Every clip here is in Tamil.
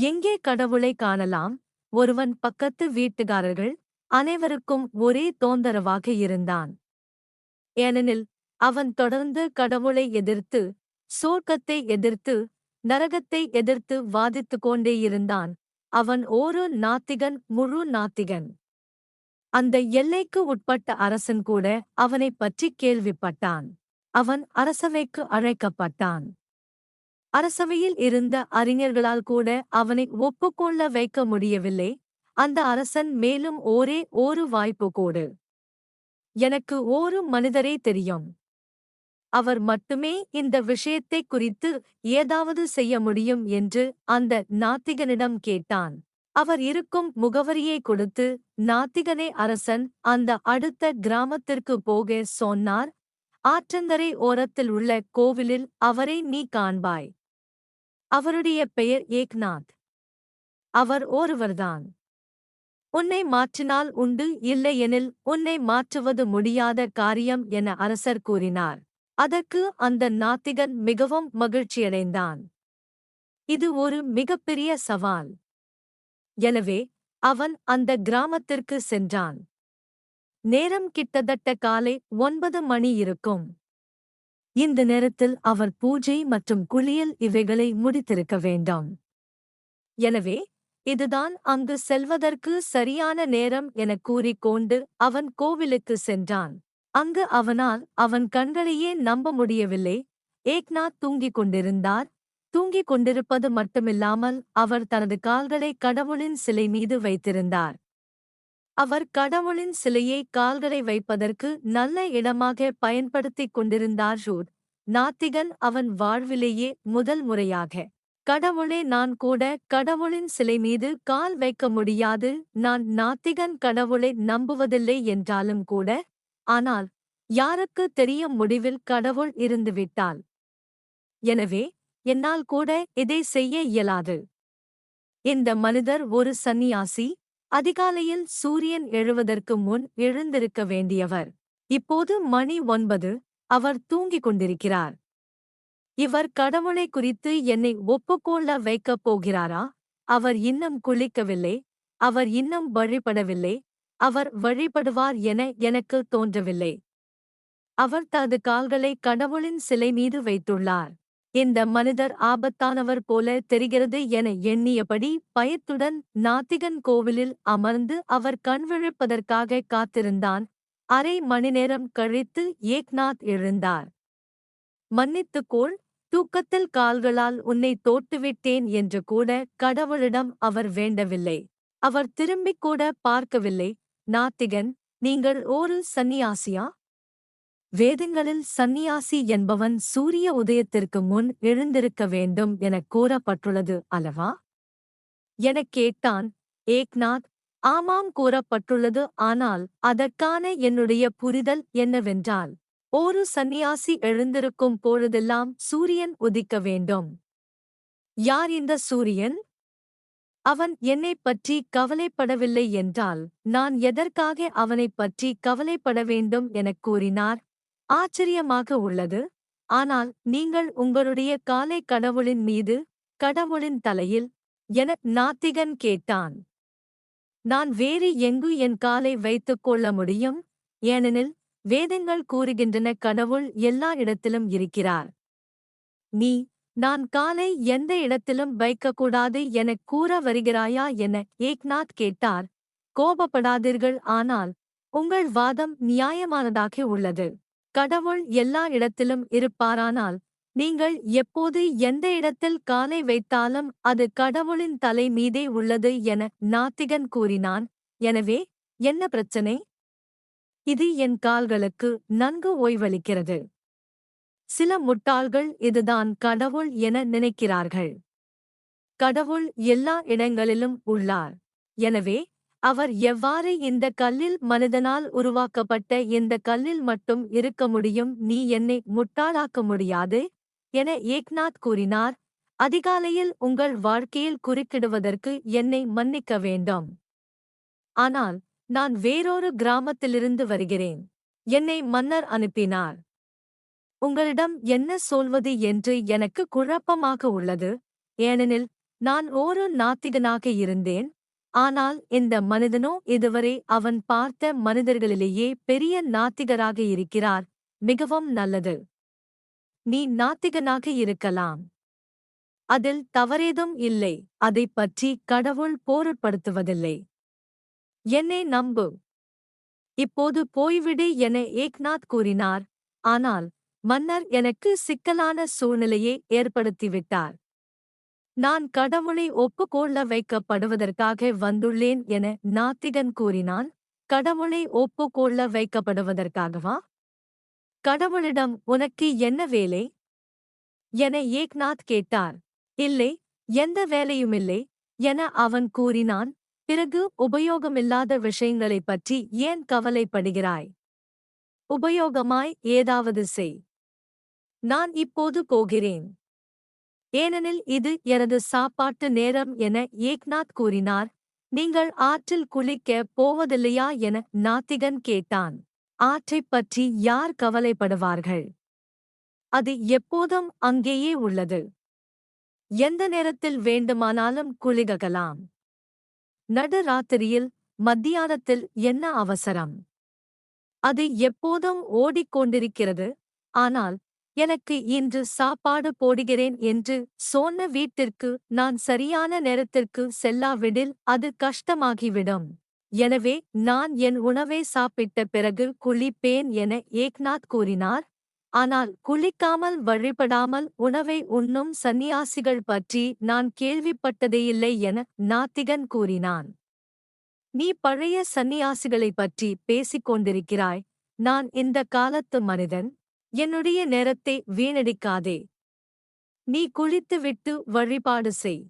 எங்கே கடவுளை காணலாம்? ஒருவன் பக்கத்து வீட்டுக்காரர்கள் அனைவருக்கும் ஒரே தோந்தரவாக இருந்தான். ஏனெனில் அவன் தொடர்ந்து கடவுளை எதிர்த்து சோர்க்கத்தை எதிர்த்து நரகத்தை எதிர்த்து வாதித்துக் கொண்டே இருந்தான். அவன் ஒரு நாத்திகன் முழு நாத்திகன். அந்த எல்லைக்கு உட்பட்ட அரசன் கூட அவனைப் பற்றி கேள்விப்பட்டான். அவன் அரசவைக்கு அழைக்கப்பட்டான். அரசவையில் இருந்த அறிஞர்களால் கூட அவனை ஒப்புக்கொள்ள வைக்க முடியவில்லை. அந்த அரசன் மேலும் ஒரே ஒரு வாய்ப்பு கூடு. எனக்கு ஒரு மனிதரே தெரியும். அவர் மட்டுமே இந்த விஷயத்தை குறித்து ஏதாவது செய்ய முடியும் என்று அந்த நாத்திகனிடம் கேட்டான். அவர் இருக்கும் முகவரியை கொடுத்து நாத்திகனே அரசன் அந்த அடுத்த கிராமத்திற்கு போக சொன்னார். ஆற்றங்கரை ஓரத்தில் உள்ள கோவிலில் அவரை நீ காண்பாய். அவருடைய பெயர் ஏக்நாத். அவர் ஒருவர்தான். உன்னை மாற்றினால் உண்டு இல்லையெனில் உன்னை மாற்றுவது முடியாத காரியம் என அரசர் கூறினார். அதற்கு அந்த நாத்திகன் மிகவும் மகிழ்ச்சியடைந்தான். இது ஒரு மிகப்பெரிய சவால். எனவே அவன் அந்த கிராமத்திற்கு சென்றான். நேரம் கிட்டத்தட்ட காலை ஒன்பது மணி இருக்கும். இந்த நேரத்தில் அவர் பூஜை மற்றும் குளியல் இவைகளை முடித்திருக்க வேண்டாம். எனவே இதுதான் அங்கு செல்வதற்கு சரியான நேரம் எனக் கூறிக்கொண்டு அவன் கோவிலுக்கு சென்றான். அங்கு அவனால் அவன் கண்களையே நம்ப முடியவில்லை. ஏக்நாத் தூங்கிக் கொண்டிருந்தார். தூங்கிக் கொண்டிருப்பது மட்டுமில்லாமல் அவர் தனது கால்களை கடவுளின் சிலை மீது வைத்திருந்தார். அவர் கடவுளின் சிலையை கால்களை வைப்பதற்கு நல்ல இடமாக பயன்படுத்திக் கொண்டிருந்தார் ஜூட் நாத்திகன் அவன் வாழ்விலேயே முதல் முறையாக. கடவுளே நான் கூட கடவுளின் சிலை மீது கால் வைக்க முடியாது. நான் நாத்திகன் கடவுளை நம்புவதில்லை என்றாலும் கூட. ஆனால் யாருக்கு தெரியும் முடிவில் கடவுள் இருந்துவிட்டால்? எனவே என்னால் கூட இதை செய்ய இயலாது. இந்த மனிதர் ஒரு சந்நியாசி அதிகாலையில் சூரியன் எழுவதற்கு முன் எழுந்திருக்க வேண்டியவர். இப்போது மணி ஒன்பது அவர் தூங்கிக் கொண்டிருக்கிறார். இவர் கடவுளை குறித்து என்னை ஒப்புக்கொள்ள வைக்கப் போகிறாரா? அவர் இன்னும் குளிக்கவில்லை. அவர் இன்னும் வழிபடவில்லை. அவர் வழிபடுவார் என எனக்கு தோன்றவில்லை. அவர் தனது கால்களை கடவுளின் சிலை மீது வைத்துள்ளார். இந்த மனிதர் ஆபத்தானவர் போல தெரிகிறது என எண்ணியபடி பயத்துடன் நாத்திகன் கோவிலில் அமர்ந்து அவர் கண்விழிப்பதற்காக காத்திருந்தான். அரை மணி நேரம் கழித்து ஏக்நாத் எழுந்தார். மன்னித்துக்கோள் தூக்கத்தில் கால்களால் உன்னை தோட்டுவிட்டேன் என்று கூட கடவுளிடம் அவர் வேண்டவில்லை. அவர் திரும்பிக் கூட பார்க்கவில்லை. நாத்திகன் நீங்கள் ஒரு சந்நியாசியா? வேதங்களில் சந்நியாசி என்பவன் சூரிய உதயத்திற்கு முன் எழுந்திருக்க வேண்டும் எனக் கூறப்பட்டுள்ளது அல்லவா? எனக் கேட்டான் ஏக்நாத் ஆமாம் கூறப்பட்டுள்ளது ஆனால் அதற்கான என்னுடைய புரிதல் என்னவென்றால் ஒரு சந்நியாசி எழுந்திருக்கும் பொழுதெல்லாம் சூரியன் உதிக்க வேண்டும். யார் இந்த சூரியன்? அவன் என்னைப் பற்றி கவலைப்படவில்லை என்றால் நான் எதற்காக அவனைப் பற்றி கவலைப்பட வேண்டும் எனக் கூறினார்? ஆச்சரியமாக உள்ளது. ஆனால் நீங்கள் உங்களுடைய காலை கடவுளின் மீது கடவுளின் தலையில் என நாத்திகன் கேட்டான். நான் வேறு எங்கு என் காலை வைத்துக் கொள்ள முடியும்? ஏனெனில் வேதங்கள் கூறுகின்றன கடவுள் எல்லா இடத்திலும் இருக்கிறார். நீ நான் காலை எந்த இடத்திலும் வைக்கக்கூடாது எனக் கூற வருகிறாயா என ஏக்நாத் கேட்டார். கோபப்படாதீர்கள் ஆனால் உங்கள் வாதம் நியாயமானதாக உள்ளது. கடவுள் எல்லா இடத்திலும் இருப்பாரானால் நீங்கள் எப்போது எந்த இடத்தில் காலை வைத்தாலும் அது கடவுளின் தலை மீதே உள்ளது என நாத்திகன் கூறினான். எனவே என்ன பிரச்சனை? இது என் கால்களுக்கு நன்கு ஓய்வளிக்கிறது. சில முட்டாள்கள் இதுதான் கடவுள் என நினைக்கிறார்கள். கடவுள் எல்லா இடங்களிலும் உள்ளார். எனவே அவர் எவ்வாறு இந்த கல்லில் மனிதனால் உருவாக்கப்பட்ட இந்த கல்லில் மட்டும் இருக்க முடியும் நீ என்னை முட்டாளாக்க முடியாது? என ஏக்நாத் கூறினார். அதிகாலையில் உங்கள் வாழ்க்கையில் குறுக்கிடுவதற்கு என்னை மன்னிக்க வேண்டும். ஆனால் நான் வேறொரு கிராமத்திலிருந்து வருகிறேன். என்னை மன்னர் அனுப்பினார். உங்களிடம் என்ன சொல்வது என்று எனக்கு குழப்பமாக உள்ளது. ஏனெனில் நான் ஒரு நாத்திகனாக இருந்தேன். ஆனால் இந்த மனிதனோ இதுவரை அவன் பார்த்த மனிதர்களிலேயே பெரிய நாத்திகராக இருக்கிறார். மிகவும் நல்லது. நீ நாத்திகனாக இருக்கலாம். அதில் தவறேதும் இல்லை. அதைப் பற்றி கடவுள் பொருட்படுத்துவதில்லை என்னை நம்பு. இப்போது போய்விடு என ஏக்நாத் கூறினார். ஆனால் மன்னர் எனக்கு சிக்கலான சூழ்நிலையை ஏற்படுத்திவிட்டார். நான் கடவுளை ஒப்புக்கொள்ள வைக்கப்படுவதற்காக வந்துள்ளேன் என நாத்திகன் கூறினான். கடவுளை ஒப்புக்கொள்ள வைக்கப்படுவதற்காகவா? கடவுளிடம் உனக்கு என்ன வேலை? என ஏக்நாத் கேட்டார். இல்லை எந்த வேலையுமில்லை என அவன் கூறினான். பிறகு உபயோகமில்லாத விஷயங்களைப் பற்றி ஏன் கவலைப்படுகிறாய்? உபயோகமாய் ஏதாவது செய். நான் இப்போது போகிறேன். ஏனெனில் இது எனது சாப்பாட்டு நேரம் என ஏக்நாத் கூறினார். நீங்கள் ஆற்றில் குளிக்க போவதில்லையா என நாத்திகன் கேட்டான். ஆற்றைப் பற்றி யார் கவலைப்படுவார்கள்? அது எப்போதும் அங்கேயே உள்ளது. எந்த நேரத்தில் வேண்டுமானாலும் குளிகலாம் நடுராத்திரியில் மத்தியானத்தில் என்ன அவசரம்? அது எப்போதும் ஓடிக்கொண்டிருக்கிறது. ஆனால் எனக்கு இன்று சாப்பாடு போடுகிறேன் என்று சொன்ன வீட்டிற்கு நான் சரியான நேரத்திற்கு செல்லாவிடில் அது கஷ்டமாகிவிடும். எனவே நான் என் உணவை சாப்பிட்ட பிறகு குளிப்பேன் என ஏக்நாத் கூறினார். ஆனால் குளிக்காமல் வழிபடாமல் உணவை உண்ணும் சந்நியாசிகள் பற்றி நான் கேள்விப்பட்டதேயில்லை என நாத்திகன் கூறினான். நீ பழைய சந்நியாசிகளைப் பற்றி பேசிக் கொண்டிருக்கிறாய் நான் இந்த காலத்து மனிதன். என்னுடைய நேரத்தை வீணடிக்காதே. நீ குளித்துவிட்டு வழிபாடு செய்.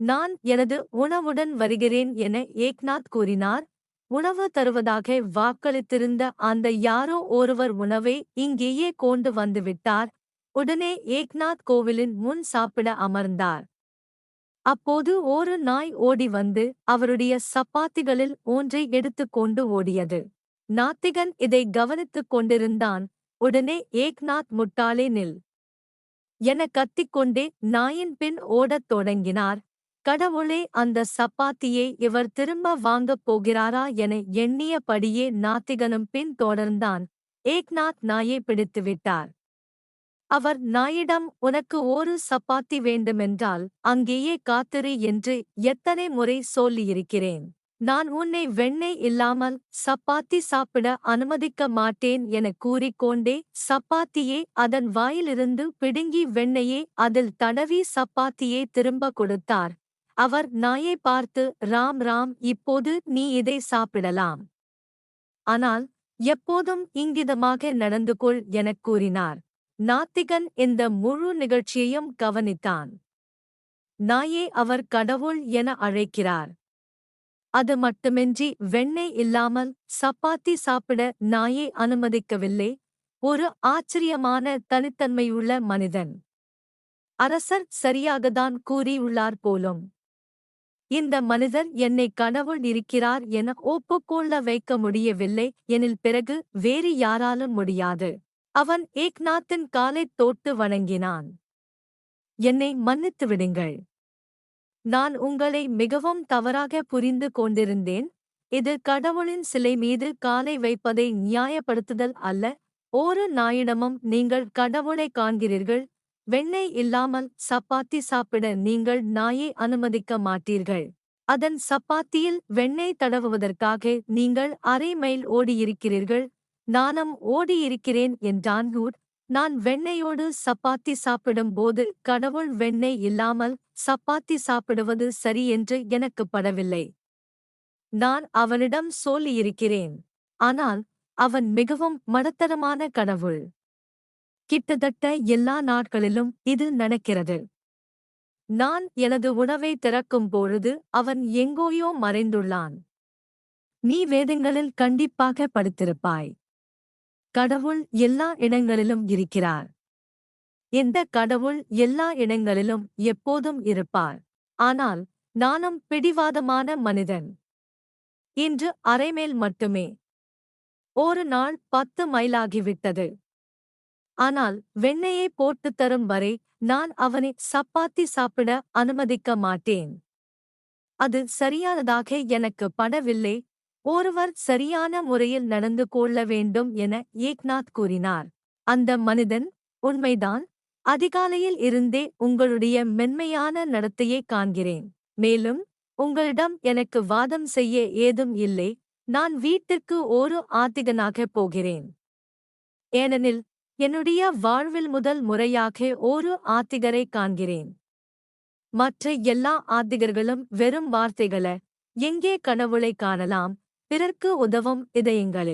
நான் எனது உணவுடன் வருகிறேன் என ஏக்நாத் கூறினார். உணவு தருவதாக வாக்களித்திருந்த அந்த யாரோ ஒருவர் உணவை இங்கேயே கொண்டு வந்துவிட்டார் உடனே ஏக்நாத் கோவிலின் முன் சாப்பிட அமர்ந்தார். அப்போது ஒரு நாய் ஓடி வந்து அவருடைய சப்பாத்திகளில் ஒன்றை எடுத்துக்கொண்டு ஓடியது. நாத்திகன் இதை கவனித்துக் கொண்டிருந்தான். உடனே ஏக்நாத் முட்டாளே நில். என கத்திக்கொண்டே நாயின் பின் ஓடத் தொடங்கினார். கடவுளே அந்த சப்பாத்தியை இவர் திரும்ப வாங்கப் போகிறாரா என எண்ணியபடியே நாத்திகனும் பின் தொடர்ந்தான். ஏக்நாத் நாயை பிடித்துவிட்டார் அவர் நாயிடம் உனக்கு ஒரு சப்பாத்தி வேண்டுமென்றால் அங்கேயே காத்திரு என்று எத்தனை முறை சொல்லியிருக்கிறேன். நான் உன்னை வெண்ணெய் இல்லாமல் சப்பாத்தி சாப்பிட அனுமதிக்க மாட்டேன் என கூறிக்கொண்டே சப்பாத்தியே அதன் வாயிலிருந்து பிடுங்கி வெண்ணெயே அதில் தடவி சப்பாத்தியே திரும்ப கொடுத்தார். அவர் நாயை பார்த்து ராம் ராம் இப்போது நீ இதை சாப்பிடலாம். ஆனால் எப்போதும் இங்கிதமாக நடந்து கொள் எனக் கூறினார். நாத்திகன் இந்த முழு நிகழ்ச்சியையும் கவனித்தான். நாயே அவர் கடவுள் என அழைக்கிறார். அது மட்டுமின்றி வெண்ணெய் இல்லாமல் சப்பாத்தி சாப்பிட நாயை அனுமதிக்கவில்லை. ஒரு ஆச்சரியமான தனித்தன்மையுள்ள மனிதன். அரசர் சரியாகத்தான் கூறியுள்ளார் போலும். இந்த மனிதர் என்னை கடவுள் இருக்கிறார் என ஒப்புக்கொள்ள வைக்க முடியவில்லை. எனில் பிறகு வேறு யாராலும் முடியாது. அவன் ஏக்நாத்தின் காலைத் தோட்டு வணங்கினான். என்னை மன்னித்து விடுங்கள் நான் உங்களை மிகவும் தவறாக புரிந்து கொண்டிருந்தேன். இது கடவுளின் சிலை மீது காலை வைப்பதை நியாயப்படுத்துதல் அல்ல. ஒரு நாயிடமும் நீங்கள் கடவுளை காண்கிறீர்கள். வெண்ணெய் இல்லாமல் சப்பாத்தி சாப்பிட நீங்கள் நாயை அனுமதிக்க மாட்டீர்கள். அதன் சப்பாத்தியில் வெண்ணெய் தடவுவதற்காக நீங்கள் அரை மைல் ஓடியிருக்கிறீர்கள். நானும் ஓடியிருக்கிறேன் என்றான் ஹூட் நான் வெண்ணெயோடு சப்பாத்தி சாப்பிடும் போது கடவுள் வெண்ணெய் இல்லாமல் சப்பாத்தி சாப்பிடுவது சரி என்று எனக்கு படவில்லை. நான் அவனிடம் சொல்லியிருக்கிறேன். ஆனால் அவன் மிகவும் மடத்தரமான கடவுள். கிட்டத்தட்ட எல்லா நாட்களிலும் இது நடக்கிறது. நான் எனது உணவை திறக்கும் பொழுது அவன் எங்கோயோ மறைந்துள்ளான். நீ வேதங்களில் கண்டிப்பாக படுத்திருப்பாய். கடவுள் எல்லா இடங்களிலும் இருக்கிறார். இந்த கடவுள் எல்லா இடங்களிலும் எப்போதும் இருப்பார். ஆனால் நானும் பிடிவாதமான மனிதன். இன்று அரைமேல் மட்டுமே. ஒரு நாள் பத்து மைலாகிவிட்டது. ஆனால் வெண்ணையை போட்டுத் தரும் வரை நான் அவனை சப்பாத்தி சாப்பிட அனுமதிக்க மாட்டேன். அது சரியானதாக எனக்கு படவில்லை ஒருவர் சரியான முறையில் நடந்து கொள்ள வேண்டும் என ஏக்நாத் கூறினார். அந்த மனிதன் உண்மைதான் அதிகாலையில் இருந்தே உங்களுடைய மென்மையான நடத்தையை காண்கிறேன். மேலும் உங்களிடம் எனக்கு வாதம் செய்ய ஏதும் இல்லை. நான் வீட்டிற்கு ஒரு ஆத்திகனாக போகிறேன். ஏனெனில் என்னுடைய வாழ்வில் முதல் முறையாக ஒரு ஆத்திகரை காண்கிறேன். மற்ற எல்லா ஆத்திகர்களும் வெறும் வார்த்தைகள எங்கே கனவுளை காணலாம்? பிறர்க்கு உதவும் இதயங்களில்.